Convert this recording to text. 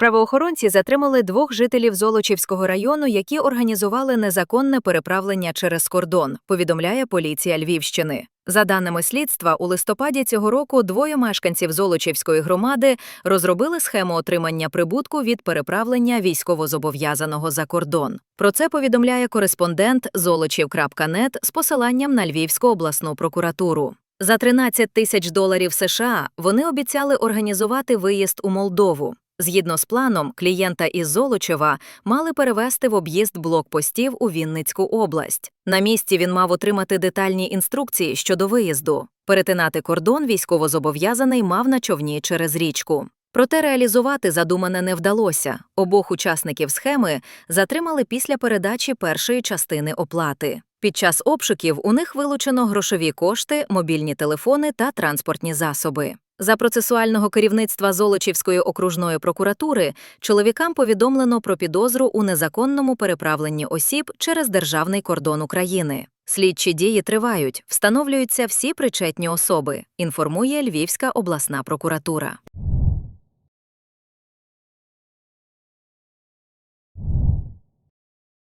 Правоохоронці затримали двох жителів Золочівського району, які організували незаконне переправлення через кордон, повідомляє поліція Львівщини. За даними слідства, у листопаді цього року двоє мешканців Золочівської громади розробили схему отримання прибутку від переправлення військовозобов'язаного за кордон. Про це повідомляє кореспондент золочів.нет з посиланням на Львівську обласну прокуратуру. За 13 тисяч доларів США вони обіцяли організувати виїзд у Молдову. Згідно з планом, клієнта із Золочева мали перевести в об'їзд блокпостів у Вінницьку область. На місці він мав отримати детальні інструкції щодо виїзду. Перетинати кордон військовозобов'язаний мав на човні через річку. Проте реалізувати задумане не вдалося. Обох учасників схеми затримали після передачі першої частини оплати. Під час обшуків у них вилучено грошові кошти, мобільні телефони та транспортні засоби. За процесуального керівництва Золочівської окружної прокуратури чоловікам повідомлено про підозру у незаконному переправленні осіб через державний кордон України. Слідчі дії тривають, встановлюються всі причетні особи, інформує Львівська обласна прокуратура.